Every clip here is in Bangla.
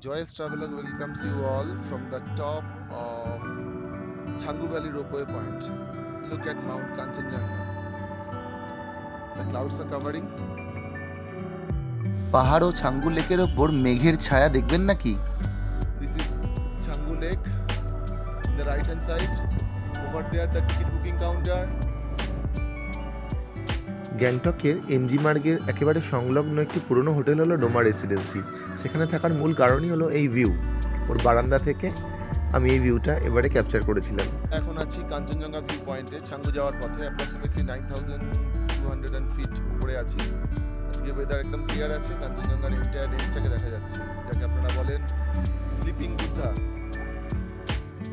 Joyous Traveler welcomes you all from the top of Changu Valley Ropeway Point. Look at Mount Kanchenjunga. The clouds are covering. পাহাড় ও ছাঙ্গু লেকের ওপর মেঘের ছায়া দেখবেন নাকি This is Changu Lake. In the right hand side, over there the ticket booking counter. গ্যাংটকের এমজি মার্গের একেবারে সংলগ্ন একটি পুরনো হোটেল হলো ডোমা রেসিডেন্সি। সেখানে থাকার মূল কারণই হলো এই ভিউ। ওর বারান্দা থেকে আমি এই ভিউটা এবারে ক্যাপচার করেছিলাম। এখন আছি কাঞ্চনজঙ্ঘা ভিউ পয়েন্টে ছাঙ্গু যাওয়ার পথে approximately nine thousand two hundred and feet উপরে আছি। আজকে ওয়েদার একদম ক্লিয়ার আছে। কাঞ্চনজঙ্ঘার এন্টায়ার রেঞ্জটাকে দেখা যাচ্ছে। যাকে আপনারা বলেন sleeping Buddha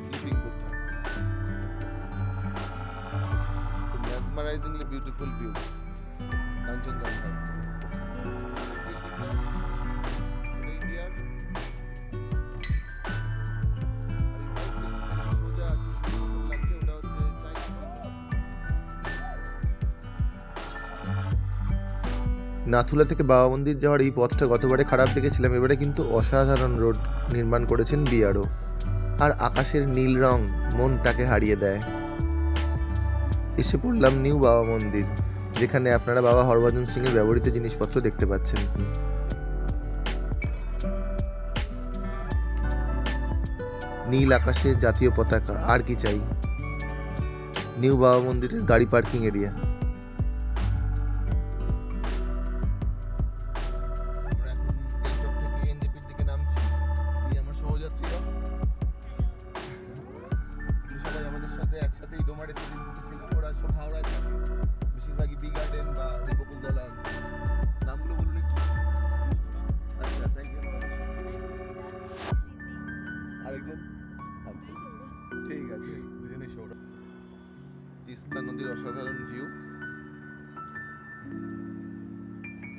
sleeping Buddha mesmerizingly beautiful view Nathula থেকে বাবা মন্দির যাওয়ার এই পথটা গতবারে খারাপ দেখেছিলাম, এবারে কিন্তু অসাধারণ রোড নির্মাণ করেছেন বিআরও। আর আকাশের নীল রং মনটাকে হারিয়ে দেয়। এসে পড়লাম নিউ বাবা মন্দির। যেখানে আপনারা বাবা হরভজন সিং এর ব্যবহৃত জিনিসপত্র দেখতে পাচ্ছেন। নীল আকাশে জাতীয় পতাকা, আর কি চাই? নিউ বাবা মন্দিরের গাড়ি পার্কিং এরিয়া।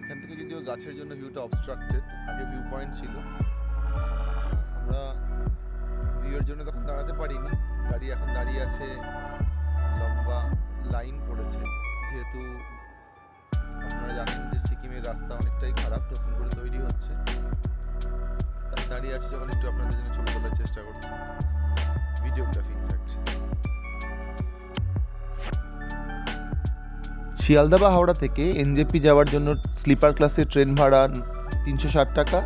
এখান থেকে যদিও গাছের জন্য ভিউটা অবস্ট্রাক্টেড আগে ভিউ পয়েন্ট ছিল। আমরা ভিউয়ের জন্য তখন দাঁড়াতে পারিনি। গাড়ি এখন দাঁড়িয়ে আছে, লম্বা লাইন পড়েছে। যেহেতু আপনারা জানেন যে সিকিমের রাস্তা অনেকটাই খারাপ, নতুন করে তৈরি হচ্ছে। দাঁড়িয়ে আছি যখন একটু আপনাদের জন্য ছবি তোলার চেষ্টা করছি। ভিডিওগ্রাফি ইনফ্যাক্ট শিয়ালদা বা হাওড়া থেকে এনজেপি যাওয়ার জন্য স্লিপার ক্লাসে ট্রেন ভাড়া তিনশো ষাট টাকা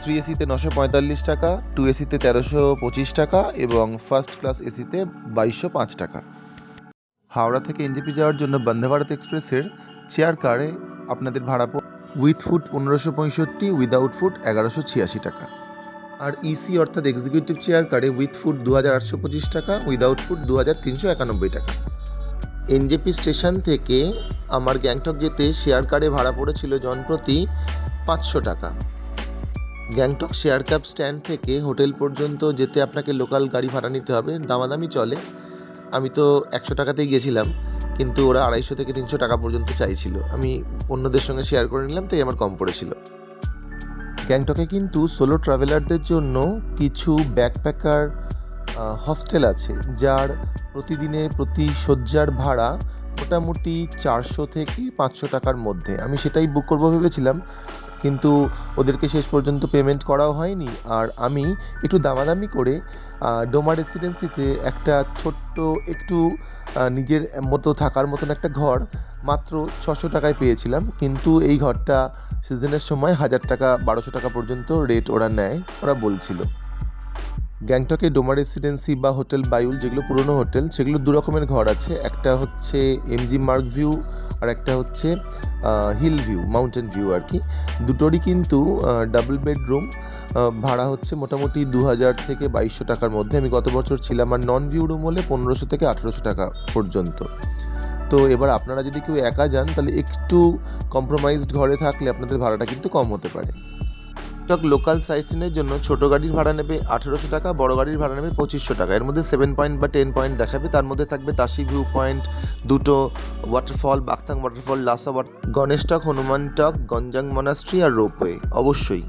থ্রি এসিতে নশো পঁয়তাল্লিশ টাকা টু এসিতে তেরোশো পঁচিশ টাকা এবং ফার্স্ট ক্লাস এসিতে বাইশশো পাঁচ টাকা। হাওড়া থেকে এনজেপি যাওয়ার জন্য বন্দে ভারত এক্সপ্রেসের চেয়ার কারে আপনাদের ভাড়া উইথ ফুড পনেরোশো পঁয়ষট্টি উইদাউট ফুড এগারোশো ছিয়াশি টাকা। আর ইসি অর্থাৎ এক্সিকিউটিভ চেয়ার কারে উইথ ফুড দু হাজার আটশো পঁচিশ টাকা উইদাউট ফুড দু হাজার তিনশো একানব্বই টাকা। এনজেপি স্টেশন থেকে আমার গ্যাংটক যেতে শেয়ার কারে ভাড়া পড়েছিল জনপ্রতি পাঁচশো টাকা। গ্যাংটক শেয়ার ক্যাব স্ট্যান্ড থেকে হোটেল পর্যন্ত যেতে আপনাকে লোকাল গাড়ি ভাড়া নিতে হবে। দামাদামি চলে। আমি তো একশো টাকাতেই গেছিলাম, কিন্তু ওরা আড়াইশো থেকে তিনশো টাকা পর্যন্ত চাইছিল। আমি অন্যদের সঙ্গে শেয়ার করে নিলাম, তাই আমার কম পড়েছিল। গ্যাংটকে কিন্তু সোলো ট্রাভেলারদের জন্য কিছু ব্যাকপ্যাকার হস্টেল আছে, যার প্রতিদিনে প্রতি শয্যার ভাড়া মোটামুটি চারশো থেকে পাঁচশো টাকার মধ্যে। আমি সেটাই বুক করব ভেবেছিলাম, কিন্তু ওদেরকে শেষ পর্যন্ত পেমেন্ট করাও হয়নি। আর আমি একটু দামাদামি করে ডোমা রেসিডেন্সিতে একটা ছোট্ট একটু নিজের মতো থাকার মতন একটা ঘর মাত্র ছশো টাকায় পেয়েছিলাম। কিন্তু এই ঘরটা সিজনের সময় হাজার টাকা, বারোশো টাকা পর্যন্ত রেট ওরা নেয়, ওরা বলছিল। গ্যাংটকে ডোমা রেসিডেন্সি বা হোটেল বায়ুল, যেগুলো পুরনো হোটেল, সেগুলো দু রকমের ঘর আছে। একটা হচ্ছে এমজি মার্ক ভিউ আর একটা হচ্ছে হিল ভিউ, মাউন্টেন ভিউ আর কি। দুটোরই কিন্তু ডাবল বেডরুম ভাড়া হচ্ছে মোটামুটি দু হাজার থেকে বাইশশো টাকার মধ্যে। আমি গত বছর ছিলাম আর নন ভিউ রুম হলে পনেরোশো থেকে আঠেরোশো টাকা পর্যন্ত। তো এবার আপনারা যদি কেউ একা যান, তাহলে একটু কম্প্রোমাইজড ঘরে থাকলে আপনাদের ভাড়াটা কিন্তু কম হতে পারে। টক লোকাল সাইট সিনের জন্য ছোট গাড়ির ভাড়া নেবে আঠেরোশো টাকা, বড় গাড়ির ভাড়া নেবে পঁচিশশো টাকা। এর মধ্যে সেভেন পয়েন্ট বা টেন পয়েন্ট দেখাবে। তার মধ্যে থাকবে তাসি ভিউ পয়েন্ট দুটো waterfall Bakthang waterfall Lhasa Ganesh Tok Hanuman Tok Gonjang monastery আর রোপওয়ে অবশ্যই।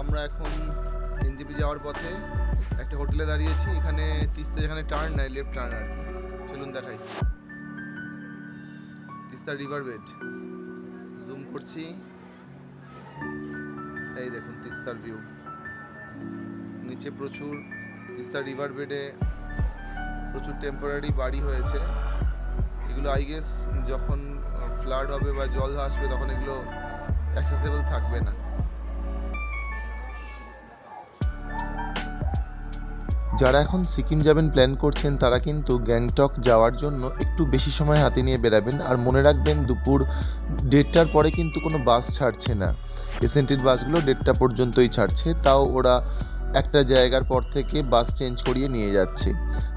আমরা এখন এনজিপি যাওয়ার পথে একটা হোটেলে দাঁড়িয়েছি। এখানে তিস্তা যেখানে টার্ন নেয় লেফট টার্ন আর চলুন দেখাই। তিস্তা রিভার বেড জুম করছি। এই দেখুন, তিস্তার ভিউ নিচে প্রচুর তিস্তা রিভার বেডে প্রচুর টেম্পোরারি বাড়ি হয়েছে। এগুলো আই গেস যখন ফ্লাড হবে বা জল আসবে, তখন এগুলো অ্যাক্সেসেবল থাকবে না। যারা এখন সিকিম যাবেন প্ল্যান করছেন, তারা কিন্তু গ্যাংটক যাওয়ার জন্য একটু বেশি সময় হাতে নিয়ে বেরাবেন আর মনে রাখবেন, দুপুর দেড়টার পরে কিন্তু কোনো বাস ছাড়ছে না। এসএনটির বাসগুলো দেড়টা পর্যন্তই ছাড়ছে, তাও ওরা একটা জায়গার পর থেকে বাস চেঞ্জ করিয়ে নিয়ে যাচ্ছে।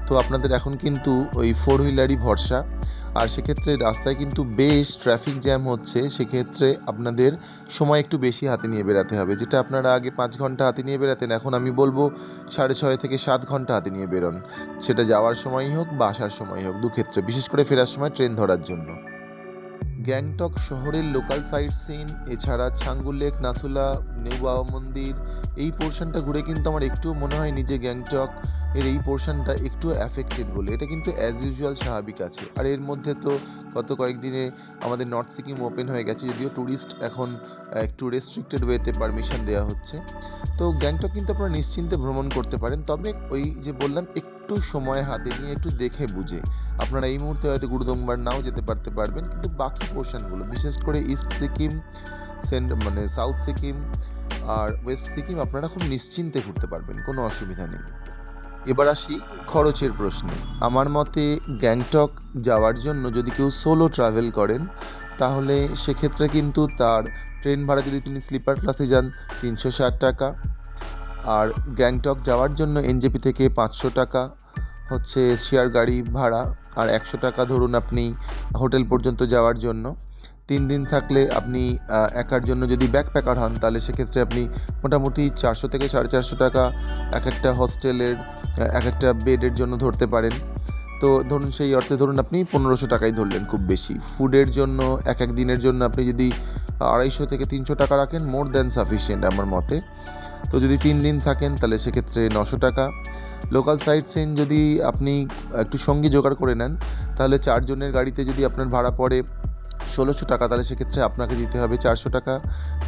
তো আপনাদের এখন কিন্তু ওই ফোর হুইলারই ভরসা। আর সেক্ষেত্রে রাস্তায় কিন্তু বেশ ট্রাফিক জ্যাম হচ্ছে, সেক্ষেত্রে আপনাদের সময় একটু বেশি হাতে নিয়ে বেরাতে হবে। যেটা আপনারা আগে পাঁচ ঘণ্টা হাতে নিয়ে বেরাতেন এখন আমি বলব সাড়ে ছয় থেকে সাত ঘণ্টা হাতে নিয়ে বেরোন। সেটা যাওয়ার সময়ই হোক বা আসার সময়ই হোক, দু ক্ষেত্রে, বিশেষ করে ফেরার সময় ট্রেন ধরার জন্য। গ্যাংটক শহরের লোকাল সাইট সিন এছাড়া লেক, নাথুলা বাবা মন্দির, এই পোর্শনটা ঘুরে কিন্তু আমার একটুও মনে হয়নি যে গ্যাংটক এর এই পোর্শনটা একটু অ্যাফেক্টেড বলে। এটা কিন্তু অ্যাজ ইউজুয়াল স্বাভাবিক আছে। আর এর মধ্যে তো গত কয়েকদিনে আমাদের নর্থ সিকিম ওপেন হয়ে গেছে, যদিও ট্যুরিস্ট এখন একটু রেস্ট্রিক্টেড ওয়েতে পারমিশন দেওয়া হচ্ছে। তো গ্যাংটক কিন্তু আপনারা নিশ্চিন্তে ভ্রমণ করতে পারেন। তবে ওই যে বললাম, একটু সময় হাতে নিয়ে একটু দেখে বুঝে। আপনারা এই মুহূর্তে হয়তো গুরুদংবার নাও যেতে পারতে পারবেন, কিন্তু বাকি পোর্শনগুলো বিশেষ করে ইস্ট সিকিম সেন্ট মানে সাউথ সিকিম আর ওয়েস্ট সিকিম আপনারা খুব নিশ্চিন্তে ঘুরতে পারবেন, কোনো অসুবিধা নেই। এবার আসি খরচের প্রশ্নে। আমার মতে গ্যাংটক যাওয়ার জন্য যদি কেউ সোলো ট্রাভেল করেন, তাহলে সেক্ষেত্রে কিন্তু তার ট্রেন ভাড়া যদি তিনি স্লিপার ক্লাসে যান, তিনশো ষাট টাকা। আর গ্যাংটক যাওয়ার জন্য এনজেপি থেকে পাঁচশো টাকা হচ্ছে শেয়ার গাড়ি ভাড়া। আর একশো টাকা ধরুন আপনি হোটেল পর্যন্ত যাওয়ার জন্য। তিন দিন থাকলে আপনি একার জন্য যদি ব্যাকপ্যাকার হন, তাহলে সেক্ষেত্রে আপনি মোটামুটি চারশো থেকে সাড়ে চারশো টাকা এক একটা হস্টেলের এক একটা বেডের জন্য ধরতে পারেন। তো ধরুন সেই অর্থে ধরুন আপনি পনেরোশো টাকাই ধরলেন খুব বেশি। ফুডের জন্য এক এক দিনের জন্য আপনি যদি আড়াইশো থেকে তিনশো টাকা রাখেন, মোর দ্যান সাফিসিয়েন্ট আমার মতে। তো যদি তিন দিন থাকেন, তাহলে সেক্ষেত্রে নশো টাকা। লোকাল সাইট সিন যদি আপনি একটু সঙ্গী জোগাড় করে নেন, তাহলে চারজনের গাড়িতে যদি আপনার ভাড়া পড়ে ষোলোশো টাকা, তাহলে সেক্ষেত্রে আপনাকে দিতে হবে চারশো টাকা।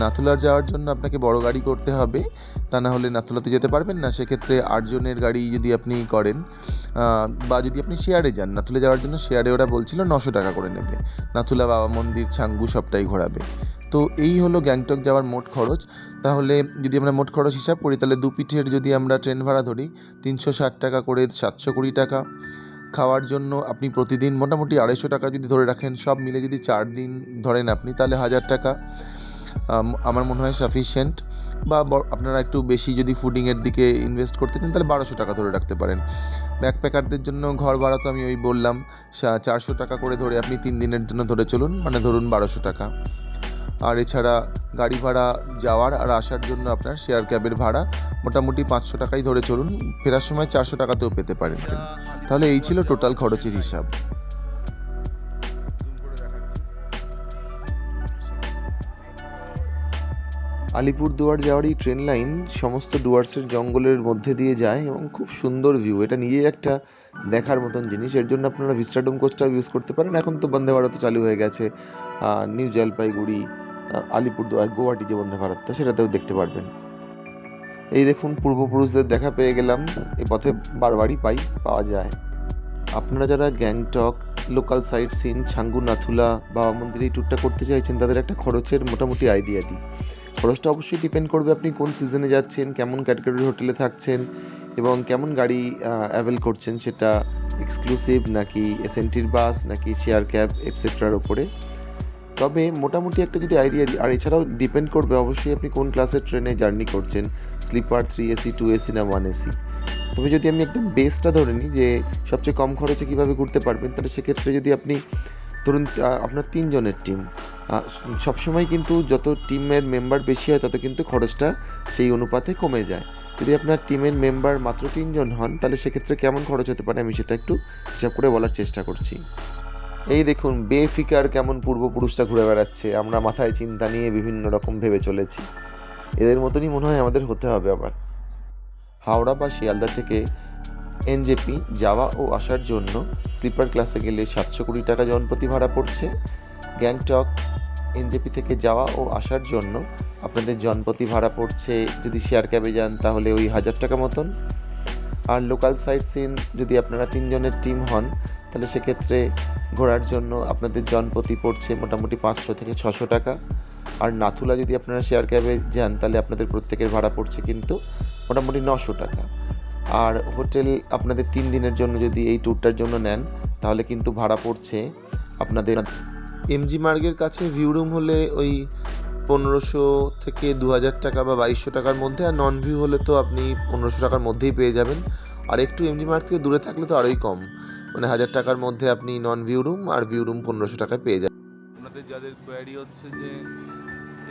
নাথুলার যাওয়ার জন্য আপনাকে বড় গাড়ি করতে হবে। তা না হলে নাথুলাতে যেতে পারবেন না। সেক্ষেত্রে আটজনের গাড়ি যদি আপনি করেন বা যদি আপনি শেয়ারে যান, নাথুলে যাওয়ার জন্য শেয়ারে ওরা বলছিল নশো টাকা করে নেবে। নাথুলা বাবা মন্দির, ছাঙ্গু সবটাই ঘোরাবে। তো এই হলো গ্যাংটক যাওয়ার মোট খরচ। তাহলে যদি আমরা মোট খরচ হিসাব করি, তাহলে দু পিঠের যদি আমরা ট্রেন ভাড়া ধরি, তিনশো ষাট টাকা করে সাতশো কুড়ি টাকা। খাওয়ার জন্য আপনি প্রতিদিন মোটামুটি আড়াইশো টাকা যদি ধরে রাখেন, সব মিলে যদি চার দিন ধরেন আপনি, তাহলে হাজার টাকা আমার মনে হয় সাফিসিয়েন্ট বা আপনারা একটু বেশি যদি ফুডিংয়ের দিকে ইনভেস্ট করতে চান, তাহলে বারোশো টাকা ধরে রাখতে পারেন। ব্যাকপ্যাকারদের জন্য ঘর ভাড়া তো আমি ওই বললাম চারশো টাকা করে ধরে আপনি তিন দিনের জন্য ধরে চলুন মানে ধরুন বারোশো টাকা। আর এছাড়া গাড়ি ভাড়া যাওয়ার আর আসার জন্য আপনার শেয়ার ক্যাবের ভাড়া মোটামুটি পাঁচশো টাকাই ধরে চলুন। ফেরার সময় চারশো টাকাতেও পেতে পারেন। তাহলে এই ছিল টোটাল খরচের হিসাব। আলিপুরদুয়ার যাওয়ার এই ট্রেন লাইন সমস্ত ডুয়ার্সের জঙ্গলের মধ্যে দিয়ে যায় এবং খুব সুন্দর ভিউ এটা নিজেই একটা দেখার মতন জিনিস। এর জন্য আপনারা ভিস্টাডোম কোচটাও ইউজ করতে পারেন। এখন তো বন্দে ভারত চালু হয়ে গেছে নিউ জলপাইগুড়ি আলিপুরদুয়ার গুয়াহাটি যে বন্দে ভারতটা সেটাতেও দেখতে পারবেন। এই দেখুন, পূর্বপুরুষদের দেখা পেয়ে গেলাম। এ পথে বারবারই পাই, পাওয়া যায়। আপনারা যারা Gangtok, local sightseeing, Changu Nathula, Baba Mandir এই ট্যুরটা করতে চাইছেন, তাদের একটা খরচের মোটামুটি আইডিয়া দিই। খরচটা অবশ্যই ডিপেন্ড করবে আপনি কোন সিজনে যাচ্ছেন, কেমন ক্যাটাগরির হোটেলে থাকছেন, এবং কেমন গাড়ি অ্যাভেল করছেন, সেটা এক্সক্লুসিভ নাকি এসএনটির বাস নাকি চেয়ার ক্যাব এটসেট্রার ওপরে তবে মোটামুটি একটা যদি আইডিয়া দিই, আর এছাড়াও ডিপেন্ড করবে অবশ্যই আপনি কোন ক্লাসের ট্রেনে জার্নি করছেন sleeper three AC two AC না ওয়ান এসি তবে যদি আমি একদম বেসটা ধরে নিই যে সবচেয়ে কম খরচে কীভাবে ঘুরতে পারবেন, তাহলে সেক্ষেত্রে যদি আপনি ধরুন আপনার তিনজনের টিম সবসময় কিন্তু যত টিমের মেম্বার বেশি হয়, তত কিন্তু খরচটা সেই অনুপাতে কমে যায়। যদি আপনার টিমের মেম্বার মাত্র তিনজন হন, তাহলে সেক্ষেত্রে কেমন খরচ হতে পারে আমি সেটা একটু হিসাব করে বলার চেষ্টা করছি। এই দেখুন, বেফিকার কেমন পূর্বপুরুষরা ঘুরে বেড়াচ্ছে। আমরা মাথায় চিন্তা নিয়ে বিভিন্ন রকম ভেবে চলেছি। এদের মতনই মনে হয় আমাদের হতে হবে আবার। হাওড়া বা শিয়ালদা থেকে এনজেপি যাওয়া ও আসার জন্য স্লিপার ক্লাসে গেলে সাতশো কুড়ি টাকা জনপ্রতি ভাড়া পড়ছে। গ্যাংটক, এনজেপি থেকে যাওয়া ও আসার জন্য আপনাদের জনপ্রতি ভাড়া পড়ছে। যদি শেয়ার ক্যাবে যান তাহলে ওই হাজার টাকা মতন। আর লোকাল সাইট সিন যদি আপনারা তিনজনের টিম হন, তাহলে সেক্ষেত্রে ঘোরার জন্য আপনাদের জনপ্রতি পড়ছে মোটামুটি পাঁচশো থেকে ছশো টাকা। আর নাথুলা যদি আপনারা শেয়ার ক্যাবে যান, তাহলে আপনাদের প্রত্যেকের ভাড়া পড়ছে কিন্তু মোটামুটি নশো টাকা। আর হোটেল আপনাদের তিন দিনের জন্য যদি এই ট্যুরটার জন্য নেন, তাহলে কিন্তু ভাড়া পড়ছে আপনাদের এমজি মার্গের কাছে ভিউ রুম হলে ওই পনেরোশো থেকে দু হাজার টাকা বা বাইশশো টাকার মধ্যে, আর নন ভিউ হলে তো আপনি পনেরোশো টাকার মধ্যেই পেয়ে যাবেন। আর একটু এমজি মার্গ থেকে দূরে থাকলে তো আরোই কম। মানে হাজার টাকার মধ্যে আপনি নন ভিউ রুম আর ভিউ রুম পনেরোশো টাকায় পেয়ে যাবেন। আপনাদের যাদের কোয়ারি হচ্ছে যে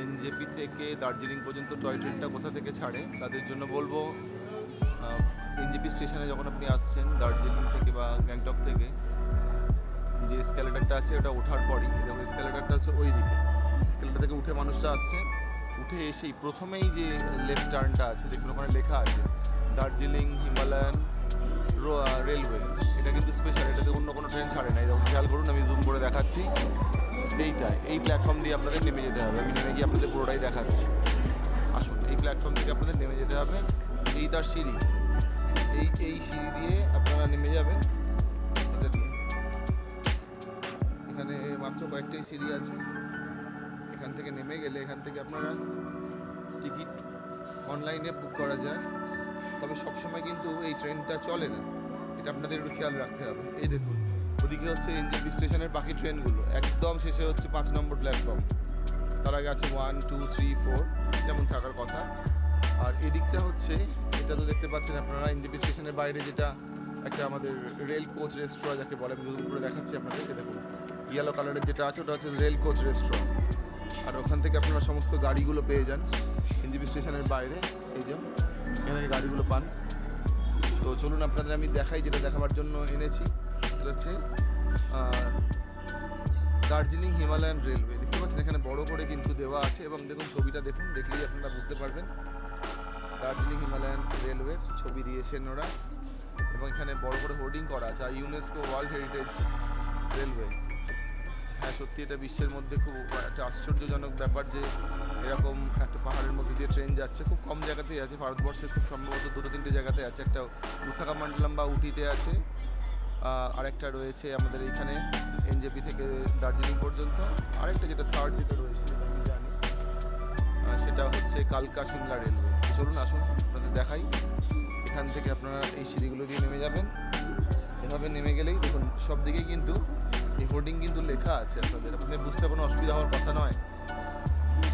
এনজেপি থেকে দার্জিলিং পর্যন্ত টয় ট্রেনটা কোথা থেকে ছাড়ে, তাদের জন্য বলব এনজেপি স্টেশনে যখন আপনি আসছেন দার্জিলিং থেকে বা গ্যাংটক থেকে, যে স্ক্যালেটারটা আছে ওটা ওঠার পরই যেমন স্ক্যালেটারটা হচ্ছে ওই দিকে। স্ক্যালেটার থেকে উঠে মানুষটা আসছে। উঠে এসেই প্রথমেই যে লেফট টার্নটা আছে, দেখুন ওখানে লেখা আছে, দার্জিলিং, হিমালয়ান রেলওয়ে এটা কিন্তু স্পেশাল এটাতে অন্য কোনো ট্রেন ছাড়ে না। এরকম খেয়াল করুন, আমি জুম করে দেখাচ্ছি। এইটাই এই প্ল্যাটফর্ম দিয়ে আপনাদের নেমে যেতে হবে। আমি নেমে গিয়ে আপনাদের পুরোটাই দেখাচ্ছি। আসুন, এই প্ল্যাটফর্ম থেকে আপনাদের নেমে যেতে হবে। এই তার সিঁড়ি। এই এই সিঁড়ি দিয়ে আপনারা নেমে যাবেন। এটা দিয়ে। এখানে মাত্র কয়েকটাই সিঁড়ি আছে। এখান থেকে নেমে গেলে এখান থেকে আপনারা টিকিট অনলাইনে বুক করা যায়। তবে সবসময় কিন্তু এই ট্রেনটা চলে না। এটা আপনাদের একটু খেয়াল রাখতে হবে। এই দেখুন, ওদিকে হচ্ছে এনজেপি স্টেশনের বাকি ট্রেনগুলো। একদম শেষে হচ্ছে পাঁচ নম্বর প্ল্যাটফর্ম তার আগে আছে ওয়ান টু থ্রি ফোর যেমন থাকার কথা। আর এদিকটা হচ্ছে, এটা তো দেখতে পাচ্ছেন আপনারা এনজেপি স্টেশনের বাইরে যেটা একটা আমাদের রেল কোচ রেস্টুরেন্ট যাকে বলে, আমি করে দেখাচ্ছি আপনাদেরকে, দেখুন। ইয়েলো কালারের যেটা আছে, ওটা হচ্ছে রেল কোচ রেস্টুরেন্ট আর ওখান থেকে আপনারা সমস্ত গাড়িগুলো পেয়ে যান এনজেপি স্টেশনের বাইরে। এই যে, এখান থেকে গাড়িগুলো পান। তো চলুন আপনাদের আমি দেখাই, যেটা দেখাবার জন্য এনেছি। সেটা হচ্ছে দার্জিলিং হিমালয়ান রেলওয়ে। দেখতে পাচ্ছেন, এখানে বড় করে কিন্তু দেওয়া আছে এবং দেখুন, ছবিটা দেখুন, দেখলেই আপনারা বুঝতে পারবেন। দার্জিলিং হিমালয়ান রেলওয়ের ছবি দিয়েছেন ওরা। এবং এখানে বড় করে হোর্ডিং করা আছে আর ইউনেস্কো ওয়ার্ল্ড হেরিটেজ রেলওয়ে। হ্যাঁ সত্যি এটা বিশ্বের মধ্যে খুব একটা আশ্চর্যজনক ব্যাপার যে এরকম একটা পাহাড়ের মধ্যে দিয়ে ট্রেন যাচ্ছে। খুব কম জায়গাতেই আছে, ভারতবর্ষে খুব সম্ভবত দুটো তিনটে জায়গাতে আছে। একটা উথাকামান্ডলাম বা উটিতে আছে আরেকটা রয়েছে আমাদের এইখানে, এনজেপি থেকে দার্জিলিং পর্যন্ত। আরেকটা যেটা থার্ড যেটা রয়েছে জানি সেটা হচ্ছে কালকা সিমলা রেলওয়ে। চলুন, আসুন, আপনাদের দেখাই। এখান থেকে আপনারা এই সিঁড়িগুলো দিয়ে নেমে যাবেন। এভাবে নেমে গেলেই দেখুন সব দিকেই কিন্তু এই হোর্ডিং কিন্তু লেখা আছে আপনাদের। আপনাদের বুঝতে কোনো অসুবিধা হওয়ার কথা নয়।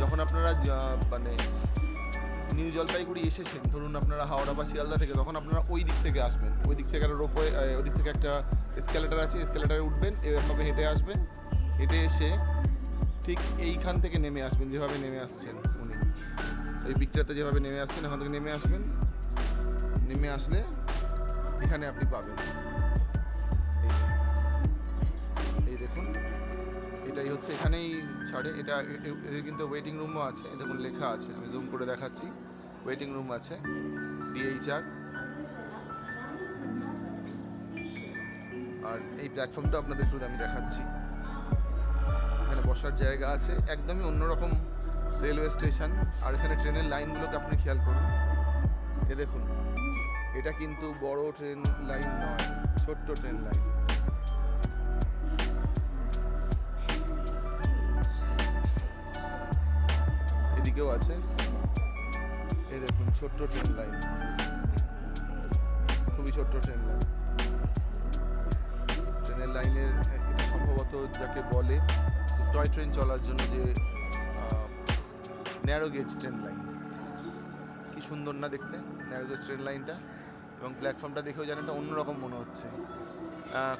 যখন আপনারা মানে নিউ জলপাইগুড়ি এসেছেন, ধরুন আপনারা হাওড়া বা শিয়ালদা থেকে, তখন আপনারা ওই দিক থেকে আসবেন। ওই দিক থেকে একটা রোপওয়ে ওই দিক থেকে একটা এসকেলেটার আছে এসকেলেটারে উঠবেন এভাবে হেঁটে আসবেন। হেঁটে এসে ঠিক এইখান থেকে নেমে আসবেন, যেভাবে নেমে আসছেন উনি। ওই বিক্রেতা যেভাবে নেমে আসছেন, ওখান থেকে নেমে আসবেন। নেমে আসলে এখানে আপনি পাবেন। এটাই হচ্ছে, এখানেই ছাড়ে। এটা এদের কিন্তু ওয়েটিং রুমও আছে। দেখুন, লেখা আছে। আমি জুম করে দেখাচ্ছি। ওয়েটিং রুম আছে। ডিএইচআর আর এই প্ল্যাটফর্মটা আপনাদের একটু আমি দেখাচ্ছি। এখানে বসার জায়গা আছে। একদমই অন্যরকম রেলওয়ে স্টেশন আর এখানে ট্রেনের লাইনগুলোকে আপনি খেয়াল করুন। এ দেখুন, এটা কিন্তু বড় ট্রেন লাইন নয়, ছোট্ট ট্রেন লাইন এদিকেও আছে? এই দেখুন, ছোট্ট ট্রেন লাইন খুবই ছোট্ট ট্রেন লাইন ট্রেনের লাইনের এটা সম্ভবত যাকে বলে টয় ট্রেন চলার জন্য যে ন্যারো গেজ ট্রেন লাইন কি সুন্দর না দেখতে ন্যারো গেজ ট্রেন লাইনটা এবং প্ল্যাটফর্মটা দেখেও যেন একটা অন্যরকম মনে হচ্ছে।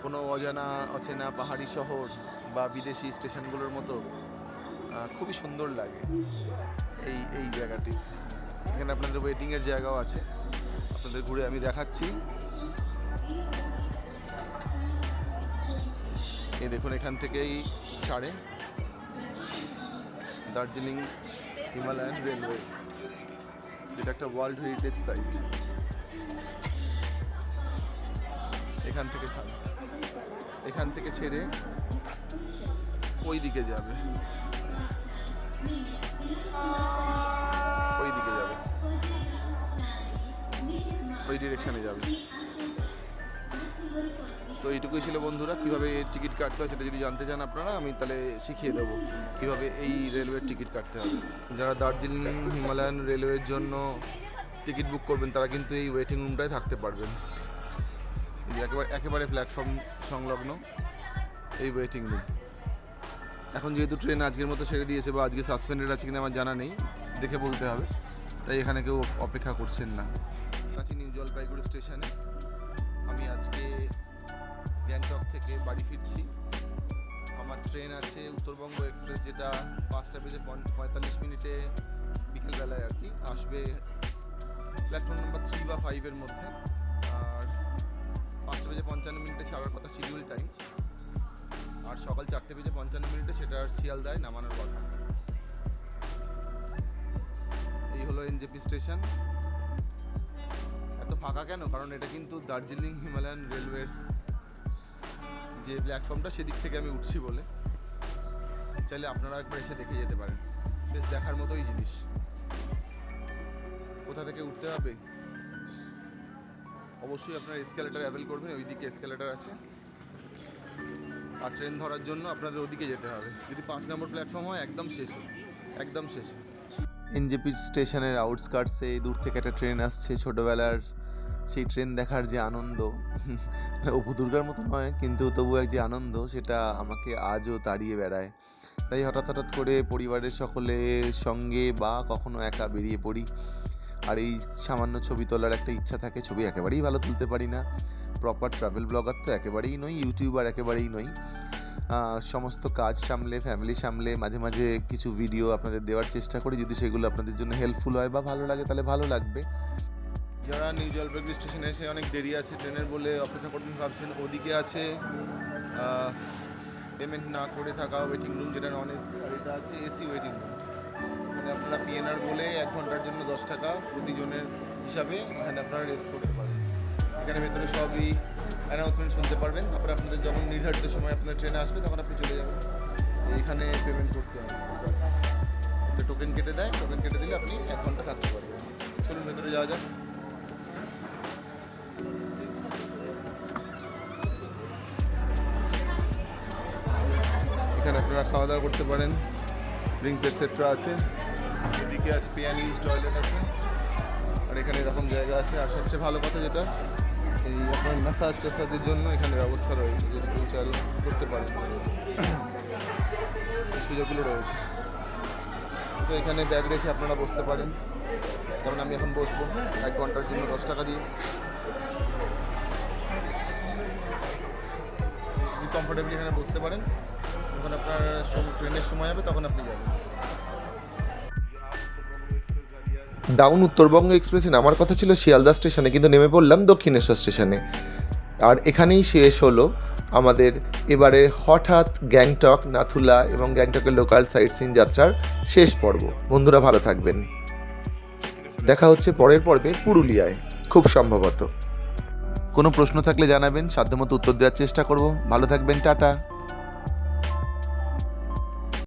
কোনো অজানা, অচেনা পাহাড়ি শহর বা বিদেশি স্টেশনগুলোর মতো খুবই সুন্দর লাগে। এই এই জায়গাটি। এখানে আপনাদের ওয়েটিংয়ের জায়গাও আছে। আপনাদের ঘুরে আমি দেখাচ্ছি। এই দেখুন, এখান থেকেই ছাড়ে দার্জিলিং হিমালয়ান রেলওয়ে যেটা একটা ওয়ার্ল্ড হেরিটেজ সাইট এখান থেকে ছাড়ে। এখান থেকে ছেড়ে ওই দিকে যাবে। ওই দিকে যাবে। ওই ডিরেকশনে যাবে। তো এইটুকুই ছিল বন্ধুরা, কীভাবে টিকিট কাটতে হয় সেটা যদি জানতে চান আপনারা, আমি তাহলে শিখিয়ে দেবো কীভাবে এই রেলওয়ের টিকিট কাটতে হবে। যারা দার্জিলিং, হিমালয়ান রেলওয়ের জন্য টিকিট বুক করবেন, তারা কিন্তু এই ওয়েটিং রুমটায় থাকতে পারবেন। একেবারে একেবারে প্ল্যাটফর্ম সংলগ্ন এই ওয়েটিং রুম এখন যেহেতু ট্রেন আজকের মতো ছেড়ে দিয়েছে বা আজকে সাসপেন্ডেড আছে কিনা আমার জানা নেই, দেখে বলতে হবে। তাই এখানে কেউ অপেক্ষা করছেন না। আছি নিউ জলপাইগুড়ি স্টেশনে আমি আজকে গ্যাংটক থেকে বাড়ি ফিরছি। আমার ট্রেন আছে উত্তরবঙ্গ এক্সপ্রেস যেটা পাঁচটা বেজে পঁয়- পঁয়তাল্লিশ মিনিটে বিকেলবেলায় আর কি আসবে প্ল্যাটফর্ম নাম্বার থ্রি বা ফাইভের মধ্যে। আর পাঁচটা বেজে পঞ্চান্ন মিনিটে ছাড়ার কথা শিডিউল টাইম আর সকাল চারটে বেজে পঞ্চান্ন মিনিটে সেটা শিয়ালদায় নামানোর কথা। এই হলো এনজেপি স্টেশন। এত ফাঁকা কেন? কারণ এটা কিন্তু দার্জিলিং হিমালয়ান রেলওয়ের যে প্ল্যাটফর্মটা, সেদিক থেকে আমি উঠছি বলে। চাইলে আপনারা একবার এসে দেখে যেতে পারেন। বেশ, দেখার মতোই জিনিস। কোথা থেকে উঠতে হবে? অবশ্যই আপনার এসকেলেটার অ্যাভেল করবেন, ওইদিকে এসকেলেটার আছে। আর ট্রেন ধরার জন্য আপনাদের ওদিকে যেতে হবে। যদি পাঁচ নম্বর প্ল্যাটফর্ম হয়, একদম শেষে। একদম শেষে। এনজেপি স্টেশনের আউটস্কার্টসে দূর থেকে একটা ট্রেন আসছে। ছোটোবেলার সেই ট্রেন দেখার যে আনন্দ মানে অপু দুর্গার মতো নয়, কিন্তু তবু এক যে আনন্দ, সেটা আমাকে আজও তাড়িয়ে বেড়ায়। তাই হঠাৎ হঠাৎ করে পরিবারের সকলের সঙ্গে বা কখনো একা বেরিয়ে পড়ি। আর এই সামান্য ছবি তোলার একটা ইচ্ছা থাকে, ছবি একেবারেই ভালো তুলতে পারি না। প্রপার ট্রাভেল ব্লগার তো একেবারেই নই ইউটিউবার একেবারেই নই। সমস্ত কাজ সামলে ফ্যামিলি সামলে, মাঝে মাঝে কিছু ভিডিও আপনাদের দেওয়ার চেষ্টা করি। যদি সেগুলো আপনাদের জন্য হেল্পফুল হয় বা ভালো লাগে, তাহলে ভালো লাগবে। যারা নিউ জলপাইগুড়ি স্টেশনে এসে অনেক দেরি আছে ট্রেনের বলে অপেক্ষা করবেন ভাবছেন ওদিকে আছে পেমেন্ট না করে থাকা ওয়েটিং রুম যেটা নন এসি আর এটা আছে এসি ওয়েটিং রুম মানে আপনারা পিএনআর বলে এক ঘণ্টার জন্য দশ টাকা প্রতিজনের হিসাবে এখানে আপনারা রেস্ট করতে পারেন। এখানে ভেতরে সবই অ্যানাউন্সমেন্ট শুনতে পারবেন। তারপরে আপনাদের যখন নির্ধারিত সময় আপনার ট্রেনে আসবে, তখন আপনি চলে যাবেন। এখানে পেমেন্ট করতে হবে। টোকেন কেটে দেয় টোকেন কেটে দিলে আপনি এক ঘণ্টা থাকতে পারবেন। চলুন ভেতরে যাওয়া যাক। এখানে আপনারা খাওয়া দাওয়া করতে পারেন। ড্রিঙ্কস এটসেট্রা আছে। এদিকে আছে পেয়ান ইউজ টয়লেট আছে। আর এখানে এরকম জায়গা আছে। আর সবচেয়ে ভালো কথা যেটা, এই আপনার ম্যাসাজ ট্যাসাজের জন্য এখানে ব্যবস্থা রয়েছে যদি কেউ চাইলে করতে পারেন সুযোগগুলো রয়েছে। তো এখানে ব্যাগ রেখে আপনারা বসতে পারেন। যেমন আমি এখন বসবো। এক ঘণ্টার জন্য দশ টাকা দিয়ে। কমফোর্টেবলি এখানে বসতে পারেন, যখন আপনার ট্রেনের সময় হবে, তখন আপনি যাবেন। ডাউন উত্তরবঙ্গ এক্সপ্রেসে নামার কথা ছিল শিয়ালদা স্টেশনে কিন্তু নেমে পড়লাম দক্ষিণেশ্বর স্টেশনে আর এখানেই শেষ হলো আমাদের এবারে হঠাৎ গ্যাংটক, নাথুলা এবং গ্যাংটকের লোকাল সাইট সিন যাত্রার শেষ পর্ব। বন্ধুরা ভালো থাকবেন। দেখা হচ্ছে পরের পর্বে পুরুলিয়ায়, খুব সম্ভবত। কোনো প্রশ্ন থাকলে জানাবেন, সাধ্যমতো উত্তর দেওয়ার চেষ্টা করব। ভালো থাকবেন, টাটা।